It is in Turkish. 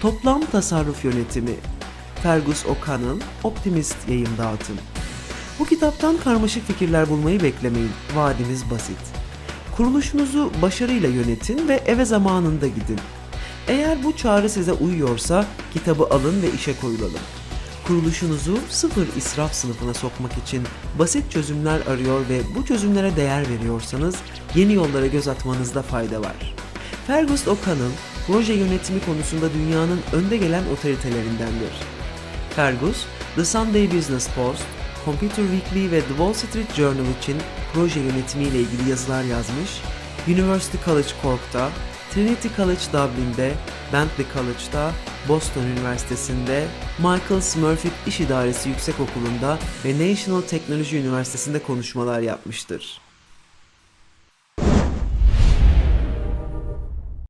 Toplam Tasarruf Yönetimi Fergus O'Connell, Optimist Yayın Dağıtım Bu kitaptan karmaşık fikirler bulmayı beklemeyin. Vaadimiz basit. Kuruluşunuzu başarıyla yönetin ve eve zamanında gidin. Eğer bu çağrı size uyuyorsa kitabı alın ve işe koyulalım. Kuruluşunuzu sıfır israf sınıfına sokmak için basit çözümler arıyor ve bu çözümlere değer veriyorsanız yeni yollara göz atmanızda fayda var. Fergus O'Connell, proje yönetimi konusunda dünyanın önde gelen otoritelerindendir. Fergus, The Sunday Business Post, Computer Weekly ve The Wall Street Journal için proje yönetimiyle ilgili yazılar yazmış, University College Cork'ta, Trinity College Dublin'de, Bentley College'da, Boston Üniversitesi'nde, Michael Smurfit İş İdaresi Yüksekokulu'nda ve National Technology Üniversitesi'nde konuşmalar yapmıştır.